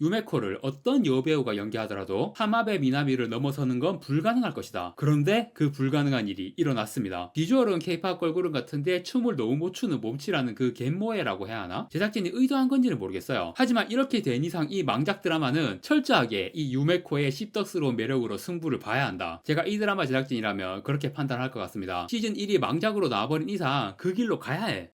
유메코를 어떤 여배우가 연기하더라도 하마베 미나미를 넘어서는 건 불가능할 것이다. 그런데 그 불가능한 일이 일어났습니다. 비주얼은 케이팝 걸그룹 같은데 춤을 너무 못 추는 몸치라는 그 갯모해라고 해야 하나? 제작진이 의도한 건지는 모르겠어요. 하지만 이렇게 된 이상 이 망작 드라마는 철저하게 이 유메코의 씹덕스러운 매력으로 승부를 봐야 한다. 제가 이 드라마 제작진이라면 그렇게 판단할 것 같습니다. 시즌 1이 망작으로 나와버린 이상 그 길로 가야 해.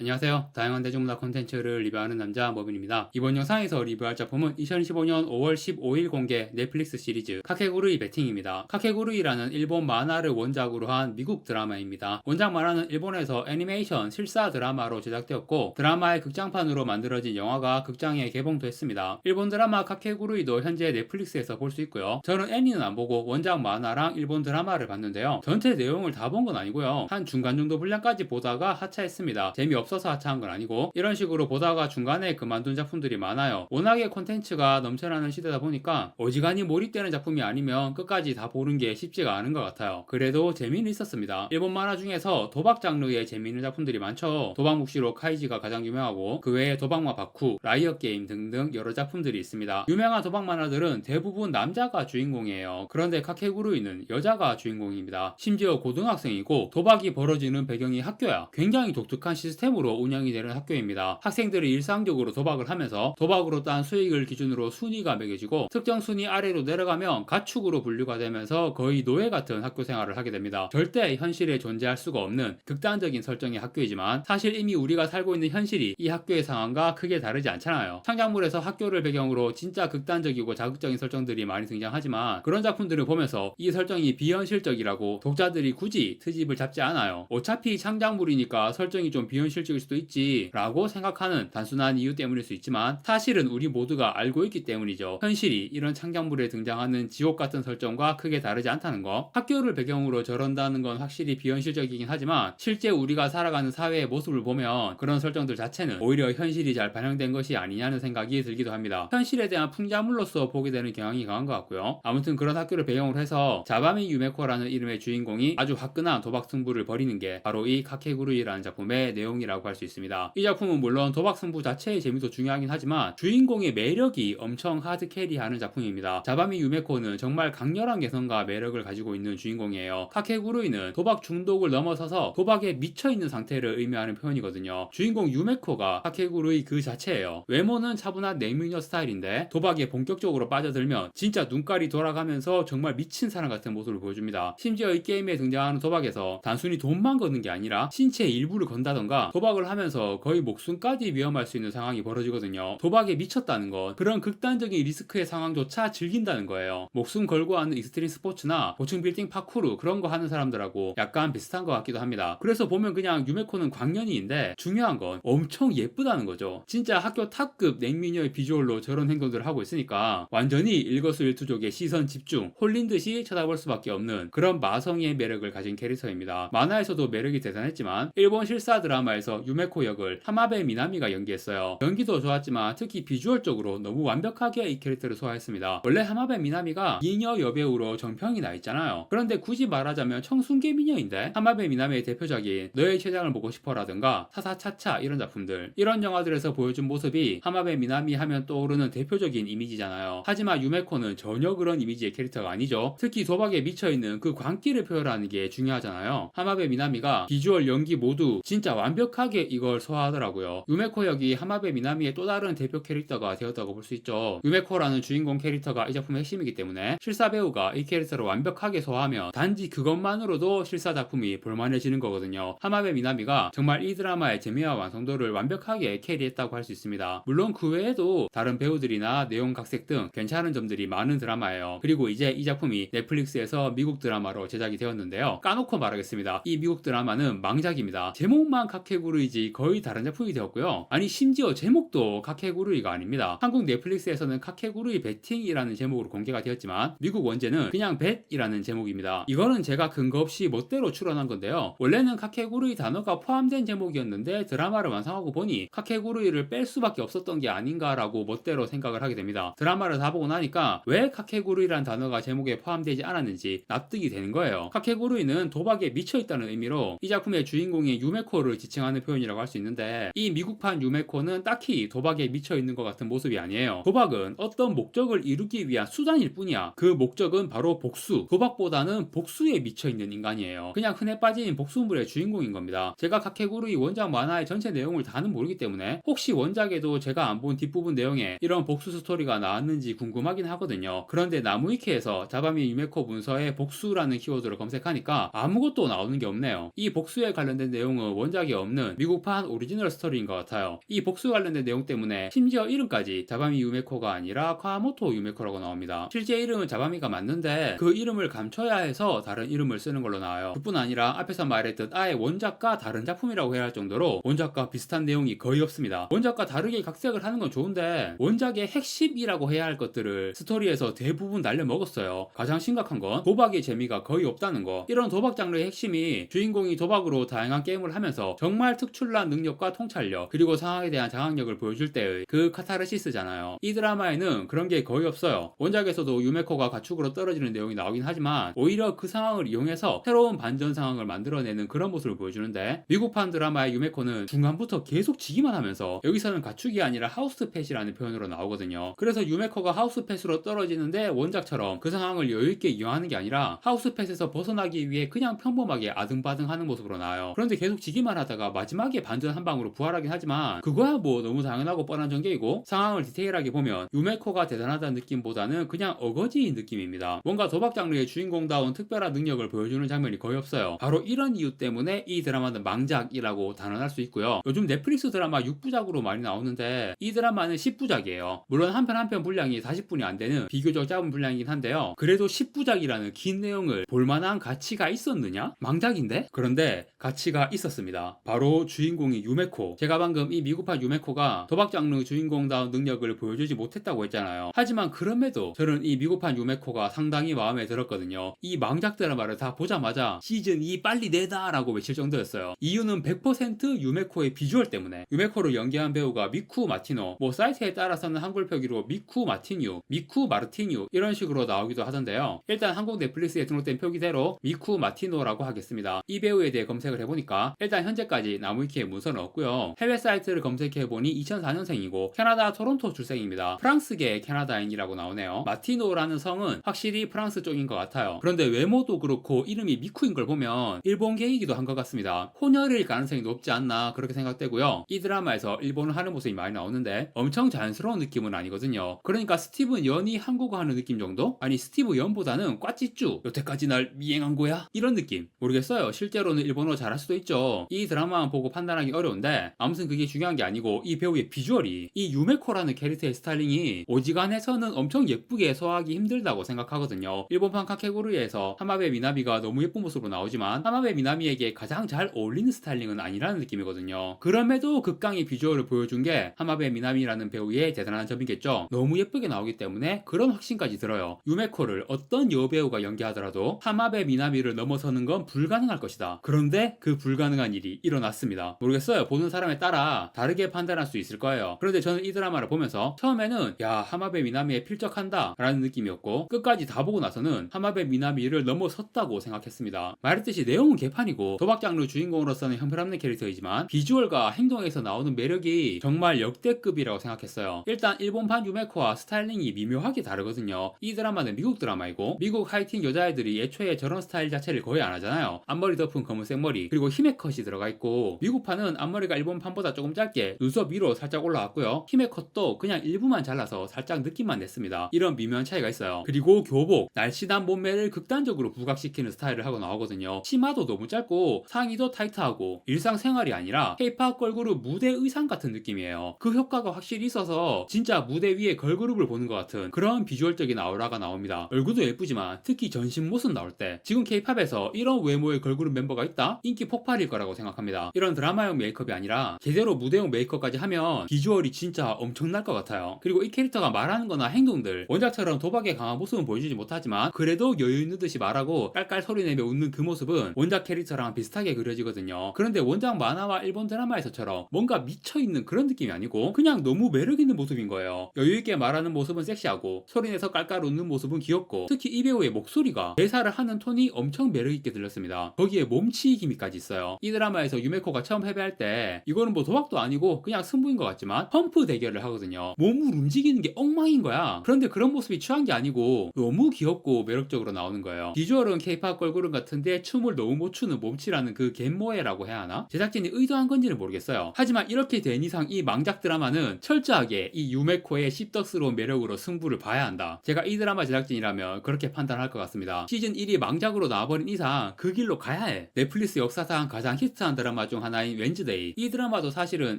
안녕하세요. 다양한 대중문화 콘텐츠를 리뷰하는 남자 머빈입니다. 이번 영상에서 리뷰할 작품은 2015년 5월 15일 공개 넷플릭스 시리즈 카케구르이 베팅입니다. 카케구르이라는 일본 만화를 원작으로 한 미국 드라마입니다. 원작 만화는 일본에서 애니메이션 실사 드라마로 제작되었고 드라마의 극장판으로 만들어진 영화가 극장에 개봉도 했습니다. 일본 드라마 카케구르이도 현재 넷플릭스에서 볼 수 있고요. 저는 애니는 안 보고 원작 만화랑 일본 드라마를 봤는데요. 전체 내용을 다 본 건 아니고요. 한 중간 정도 분량까지 보다가 하차했습니다. 재미없 어서 하차한 건 아니고 이런 식으로 보다가 중간에 그만둔 작품들이 많아요. 워낙에 콘텐츠가 넘쳐나는 시대다 보니까 어지간히 몰입되는 작품이 아니면 끝까지 다 보는 게 쉽지가 않은 것 같아요. 그래도 재미는 있었습니다. 일본 만화 중에서 도박 장르의 재미있는 작품들이 많죠. 도박묵시로 카이지가 가장 유명하고 그 외에 도박마 바쿠, 라이엇 게임 등등 여러 작품들이 있습니다. 유명한 도박 만화들은 대부분 남자가 주인공이에요. 그런데 카케구루이는 여자가 주인공입니다. 심지어 고등학생이고 도박이 벌어지는 배경이 학교야. 굉장히 독특한 시스템으로 운영이 되는 학교입니다. 학생들이 일상적으로 도박을 하면서 도박으로 딴 수익을 기준으로 순위가 매겨지고 특정 순위 아래로 내려가면 가축으로 분류가 되면서 거의 노예 같은 학교 생활을 하게 됩니다. 절대 현실에 존재할 수가 없는 극단적인 설정의 학교이지만 사실 이미 우리가 살고 있는 현실이 이 학교의 상황과 크게 다르지 않잖아요. 창작물에서 학교를 배경으로 진짜 극단적이고 자극적인 설정들이 많이 등장하지만 그런 작품들을 보면서 이 설정이 비현실적이라고 독자들이 굳이 트집을 잡지 않아요. 어차피 창작물이니까 설정이 좀 비현실 적일 수도 있지 라고 생각하는 단순한 이유 때문일 수 있지만 사실은 우리 모두가 알고 있기 때문이죠. 현실이 이런 창작물에 등장하는 지옥 같은 설정과 크게 다르지 않다는 거. 학교를 배경으로 저런다는 건 확실히 비현실적이긴 하지만 실제 우리가 살아가는 사회의 모습을 보면 그런 설정들 자체는 오히려 현실이 잘 반영된 것이 아니냐는 생각이 들기도 합니다. 현실에 대한 풍자물로서 보게 되는 경향이 강한 것 같고요. 아무튼 그런 학교를 배경으로 해서 자바미 유메코라는 이름의 주인공이 아주 화끈한 도박 승부를 벌이는 게 바로 이 카케구루이라는 작품의 내용이라 고 할 수 있습니다. 이 작품은 물론 도박 승부 자체의 재미도 중요하긴 하지만 주인공의 매력이 엄청 하드 캐리하는 작품입니다. 자바미 유메코는 정말 강렬한 개성과 매력을 가지고 있는 주인공이에요. 카케구루이는 도박 중독을 넘어서서 도박에 미쳐있는 상태를 의미하는 표현이거든요. 주인공 유메코가 카케구루이 그 자체예요. 외모는 차분한 냉미녀 스타일인데 도박에 본격적으로 빠져들면 진짜 눈깔이 돌아가면서 정말 미친 사람 같은 모습을 보여줍니다. 심지어 이 게임에 등장하는 도박에서 단순히 돈만 거는 게 아니라 신체의 일부를 건다던가 도박을 하면서 거의 목숨까지 위험할 수 있는 상황이 벌어지거든요. 도박에 미쳤다는 것, 그런 극단적인 리스크의 상황조차 즐긴다는 거예요. 목숨 걸고 하는 익스트림 스포츠나 고층 빌딩 파쿠르 그런 거 하는 사람들하고 약간 비슷한 것 같기도 합니다. 그래서 보면 그냥 유메코는 광년이인데 중요한 건 엄청 예쁘다는 거죠. 진짜 학교 탑급 냉미녀의 비주얼로 저런 행동들을 하고 있으니까 완전히 일거수일투족의 시선 집중, 홀린 듯이 쳐다볼 수밖에 없는 그런 마성의 매력을 가진 캐릭터입니다. 만화에서도 매력이 대단했지만 일본 실사 드라마에서 유메코 역을 하마베 미나미가 연기했어요. 연기도 좋았지만 특히 비주얼적으로 너무 완벽하게 이 캐릭터를 소화했습니다. 원래 하마베 미나미가 미녀 여배우로 정평이 나 있잖아요. 그런데 굳이 말하자면 청순계 미녀인데 하마베 미나미의 대표작인 너의 최장을 보고 싶어라든가 사사차차 이런 작품들 이런 영화들에서 보여준 모습이 하마베 미나미 하면 떠오르는 대표적인 이미지잖아요. 하지만 유메코는 전혀 그런 이미지의 캐릭터가 아니죠. 특히 도박에 미쳐있는 그 광기를 표현하는 게 중요하잖아요. 하마베 미나미가 비주얼 연기 모두 진짜 완벽 하게 이걸 소화하더라고요. 유메코 역이 하마베 미나미의 또 다른 대표 캐릭터가 되었다고 볼 수 있죠. 유메코라는 주인공 캐릭터가 이 작품의 핵심이기 때문에 실사 배우가 이 캐릭터를 완벽하게 소화하면 단지 그것만으로도 실사 작품이 볼만해지는 거거든요. 하마베 미나미가 정말 이 드라마의 재미와 완성도를 완벽하게 캐리했다고 할 수 있습니다. 물론 그 외에도 다른 배우들이나 내용 각색 등 괜찮은 점들이 많은 드라마예요. 그리고 이제 이 작품이 넷플릭스에서 미국 드라마로 제작이 되었는데요. 까놓고 말하겠습니다. 이 미국 드라마는 망작입니다. 제목만 카케구루이지 거의 다른 작품이 되었고요. 아니 심지어 제목도 카케구루이가 아닙니다. 한국 넷플릭스에서는 카케구루이 베팅이라는 제목으로 공개가 되었지만 미국 원제는 그냥 벳이라는 제목입니다. 이거는 제가 근거 없이 멋대로 추론한 건데요. 원래는 카케구루이 단어가 포함된 제목이었는데 드라마를 완성하고 보니 카케구루이를 뺄 수밖에 없었던 게 아닌가라고 멋대로 생각을 하게 됩니다. 드라마를 다 보고 나니까 왜 카케구루이란 단어가 제목에 포함되지 않았는지 납득이 되는 거예요. 카케구루이는 도박에 미쳐 있다는 의미로 이 작품의 주인공인 유메코를 지칭하는 도박하는 표현이라고 할 수 있는데 이 미국판 유메코는 딱히 도박에 미쳐 있는 것 같은 모습이 아니에요. 도박은 어떤 목적을 이루기 위한 수단일 뿐이야. 그 목적은 바로 복수. 도박보다는 복수에 미쳐 있는 인간이에요. 그냥 흔해 빠진 복수물의 주인공인 겁니다. 제가 카케구르이 원작 만화의 전체 내용을 다는 모르기 때문에 혹시 원작에도 제가 안 본 뒷부분 내용에 이런 복수 스토리가 나왔는지 궁금하긴 하거든요. 그런데 나무위키에서 자바미 유메코 문서에 복수라는 키워드를 검색하니까 아무것도 나오는 게 없네요. 이 복수에 관련된 내용은 원작에 없는 미국판 오리지널 스토리인 것 같아요. 이 복수 관련된 내용 때문에 심지어 이름까지 자바미 유메코가 아니라 카모토 유메코라고 나옵니다. 실제 이름은 자바미가 맞는데 그 이름을 감춰야 해서 다른 이름을 쓰는 걸로 나와요. 그뿐 아니라 앞에서 말했듯 아예 원작과 다른 작품이라고 해야 할 정도로 원작과 비슷한 내용이 거의 없습니다. 원작과 다르게 각색을 하는 건 좋은데 원작의 핵심이라고 해야 할 것들을 스토리에서 대부분 날려 먹었어요. 가장 심각한 건 도박의 재미가 거의 없다는 거. 이런 도박 장르의 핵심이 주인공이 도박으로 다양한 게임을 하면서 정말 특출난 능력과 통찰력 그리고 상황에 대한 장악력을 보여줄 때의 그 카타르시스잖아요. 이 드라마에는 그런 게 거의 없어요. 원작에서도 유메코가 가축으로 떨어지는 내용이 나오긴 하지만 오히려 그 상황을 이용해서 새로운 반전 상황을 만들어내는 그런 모습을 보여주는데 미국판 드라마의 유메코는 중간부터 계속 지기만 하면서 여기서는 가축이 아니라 하우스펫이라는 표현으로 나오거든요. 그래서 유메코가 하우스펫으로 떨어지는데 원작처럼 그 상황을 여유있게 이용하는 게 아니라 하우스펫에서 벗어나기 위해 그냥 평범하게 아등바등하는 모습으로 나와요. 그런데 계속 지기만 하다가 마지막에 반전 한 방으로 부활하긴 하지만 그거야 뭐 너무 당연하고 뻔한 전개이고 상황을 디테일하게 보면 유메코가 대단하다는 느낌보다는 그냥 어거지인 느낌입니다. 뭔가 도박 장르의 주인공다운 특별한 능력을 보여주는 장면이 거의 없어요. 바로 이런 이유 때문에 이 드라마는 망작이라고 단언할 수 있고요. 요즘 넷플릭스 드라마 6부작으로 많이 나오는데 이 드라마는 10부작이에요. 물론 한 편 한 편 분량이 40분이 안 되는 비교적 짧은 분량이긴 한데요. 그래도 10부작이라는 긴 내용을 볼만한 가치가 있었느냐? 망작인데? 그런데 가치가 있었습니다. 바로 주인공이 유메코. 제가 방금 이 미국판 유메코가 도박 장르 주인공다운 능력을 보여주지 못했다고 했잖아요. 하지만 그럼에도 저는 이 미국판 유메코가 상당히 마음에 들었거든요. 이 망작 드라마를 다 보자마자 시즌 2 빨리 내다 라고 외칠 정도였어요. 이유는 100% 유메코의 비주얼 때문에 유메코를 연기한 배우가 미쿠 마티노 뭐 사이트에 따라서는 한글 표기로 미쿠 마티뉴, 미쿠 마르티뉴 이런 식으로 나오기도 하던데요. 일단 한국 넷플릭스에 등록된 표기대로 미쿠 마티노라고 하겠습니다. 이 배우에 대해 검색을 해보니까 일단 현재까지 나무위키에 문서는 없고요. 해외 사이트를 검색해보니 2004년생이고 캐나다 토론토 출생입니다. 프랑스계 캐나다인이라고 나오네요. 마티노라는 성은 확실히 프랑스 쪽인 것 같아요. 그런데 외모도 그렇고 이름이 미쿠인 걸 보면 일본계이기도 한 것 같습니다. 혼혈일 가능성이 높지 않나 그렇게 생각되고요. 이 드라마에서 일본을 하는 모습이 많이 나오는데 엄청 자연스러운 느낌은 아니거든요. 그러니까 스티븐 연이 한국어 하는 느낌 정도? 아니 스티브 연보다는 꽈찌쭈 여태까지 날 미행한 거야? 이런 느낌 모르겠어요. 실제로는 일본어 잘할 수도 있죠. 이 드라마 만 보고 판단하기 어려운데 아무튼 그게 중요한 게 아니고 이 배우의 비주얼이 이 유메코라는 캐릭터의 스타일링이 오지간해서는 엄청 예쁘게 소화하기 힘들다고 생각하거든요. 일본판 카케고르에서 하마베 미나미가 너무 예쁜 모습으로 나오지만 하마베 미나미에게 가장 잘 어울리는 스타일링은 아니라는 느낌이거든요. 그럼에도 극강의 비주얼을 보여준 게 하마베 미나미라는 배우의 대단한 점이겠죠. 너무 예쁘게 나오기 때문에 그런 확신까지 들어요. 유메코를 어떤 여배우가 연기하더라도 하마베 미나미를 넘어서는 건 불가능할 것이다. 그런데 그 불가능한 일이 일어났습니다. 모르겠어요. 보는 사람에 따라 다르게 판단할 수 있을 거예요. 그런데 저는 이 드라마를 보면서 처음에는 야 하마베 미나미에 필적한다 라는 느낌이었고 끝까지 다 보고 나서는 하마베 미나미를 넘어섰다고 생각했습니다. 말했듯이 내용은 개판이고 도박 장르 주인공으로서는 형편없는 캐릭터이지만 비주얼과 행동에서 나오는 매력이 정말 역대급이라고 생각했어요. 일단 일본판 유메코와 스타일링이 미묘하게 다르거든요. 이 드라마는 미국 드라마이고 미국 하이틴 여자애들이 애초에 저런 스타일 자체를 거의 안 하잖아요. 앞머리 덮은 검은색 머리 그리고 힘의 컷이 들어가 있고 미국판은 앞머리가 일본판보다 조금 짧게 눈썹 위로 살짝 올라왔고요. 힘의 컷도 그냥 일부만 잘라서 살짝 느낌만 냈습니다. 이런 미묘한 차이가 있어요. 그리고 교복, 날씬한 몸매를 극단적으로 부각시키는 스타일을 하고 나오거든요. 치마도 너무 짧고 상의도 타이트하고 일상생활이 아니라 케이팝 걸그룹 무대 의상 같은 느낌이에요. 그 효과가 확실히 있어서 진짜 무대 위에 걸그룹을 보는 것 같은 그런 비주얼적인 아우라가 나옵니다. 얼굴도 예쁘지만 특히 전신 모습 나올 때 지금 케이팝에서 이런 외모의 걸그룹 멤버가 있다? 인기 폭발일 거라고 생각합니다. 이런 드라마용 메이크업이 아니라 제대로 무대용 메이크업까지 하면 비주얼이 진짜 엄청날 것 같아요. 그리고 이 캐릭터가 말하는 거나 행동들 원작처럼 도박에 강한 모습은 보여주지 못하지만 그래도 여유 있는 듯이 말하고 깔깔 소리내며 웃는 그 모습은 원작 캐릭터랑 비슷하게 그려지거든요. 그런데 원작 만화와 일본 드라마에서처럼 뭔가 미쳐있는 그런 느낌이 아니고 그냥 너무 매력있는 모습인 거예요. 여유있게 말하는 모습은 섹시하고 소리내서 깔깔 웃는 모습은 귀엽고 특히 이 배우의 목소리가 대사를 하는 톤이 엄청 매력있게 들렸습니다. 거기에 몸치 기 미까지 있어요. 이 드라마에서 유메코 유메코가 처음 패배할 때 이거는 뭐 도박도 아니고 그냥 승부인 것 같지만 펌프 대결을 하거든요. 몸을 움직이는 게 엉망인 거야. 그런데 그런 모습이 취한 게 아니고 너무 귀엽고 매력적으로 나오는 거예요. 비주얼은 케이팝 걸그룹 같은데 춤을 너무 못 추는 몸치라는 그 갯모해라고 해야 하나? 제작진이 의도한 건지는 모르겠어요. 하지만 이렇게 된 이상 이 망작 드라마는 철저하게 이 유메코의 씹덕스러운 매력으로 승부를 봐야 한다. 제가 이 드라마 제작진이라면 그렇게 판단할 것 같습니다. 시즌 1이 망작으로 나와버린 이상 그 길로 가야 해. 넷플릭스 역사상 가장 히트한 드라마 중 하나인 웬즈데이. 이 드라마도 사실은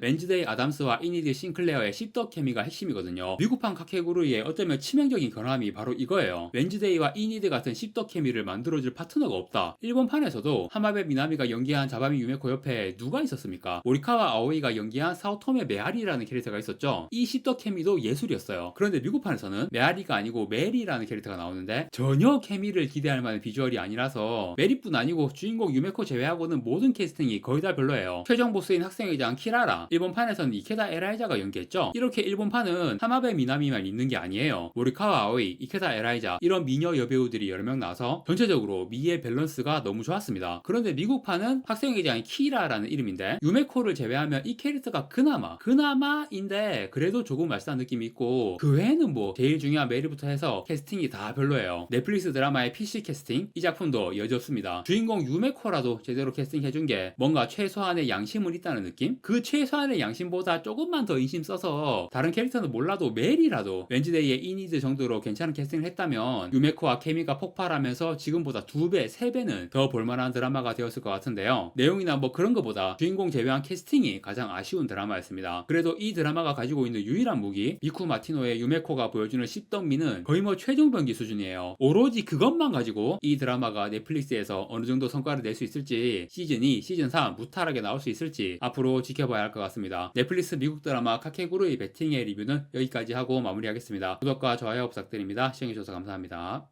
웬즈데이 아담스와 이니드 싱클레어의 씹덕 케미가 핵심이거든요. 미국판 카케구루의 어쩌면 치명적인 결함이 바로 이거예요. 웬즈데이와 이니드 같은 씹덕 케미를 만들어줄 파트너가 없다. 일본판에서도 하마베 미나미가 연기한 자바미 유메코 옆에 누가 있었습니까? 모리카와 아오이가 연기한 사오토메 메아리라는 캐릭터가 있었죠. 이 씹덕 케미도 예술이었어요. 그런데 미국판에서는 메아리가 아니고 메리라는 캐릭터가 나오는데 전혀 케미를 기대할 만한 비주얼이 아니라서 메리뿐 아니고 주인공 유메코 제외하고는 모든 캐스팅이 거의 다 별로예요. 최종 보스인 학생회장 키라라, 일본판에서는 이케다 에라이자가 연기했죠. 이렇게 일본판은 하마베 미나미만 있는 게 아니에요. 모리카와 아오이, 이케다 에라이자 이런 미녀 여배우들이 여러 명 나와서 전체적으로 미의 밸런스가 너무 좋았습니다. 그런데 미국판은 학생회장이 키라라는 이름인데 유메코를 제외하면 이 캐릭터가 그나마 그나마인데 그래도 조금 말싸한 느낌이 있고 그 외에는 뭐 제일 중요한 메리부터 해서 캐스팅이 다 별로예요. 넷플릭스 드라마의 PC 캐스팅 이 작품도 여졌습니다. 주인공 유메코라도 제대로 캐스팅해준 게 뭔가 최소 한의 양심은 있다는 느낌? 그 최소한의 양심보다 조금만 더 인심 써서 다른 캐릭터는 몰라도 멜이라도 웬즈데이의 이니드 정도로 괜찮은 캐스팅을 했다면 유메코와 케미가 폭발하면서 지금보다 두 배, 세 배는 더 볼만한 드라마가 되었을 것 같은데요. 내용이나 뭐 그런 것보다 주인공 제외한 캐스팅이 가장 아쉬운 드라마였습니다. 그래도 이 드라마가 가지고 있는 유일한 무기 미쿠 마티노의 유메코가 보여주는 씹덕미는 거의 뭐 최종 병기 수준이에요. 오로지 그것만 가지고 이 드라마가 넷플릭스에서 어느 정도 성과를 낼 수 있을지 시즌 2, 시즌 3 무 탈하게 나올 수 있을지 앞으로 지켜봐야 할 것 같습니다. 넷플릭스 미국 드라마 카케구루의 베팅의 리뷰는 여기까지 하고 마무리하겠습니다. 구독과 좋아요 부탁드립니다. 시청해주셔서 감사합니다.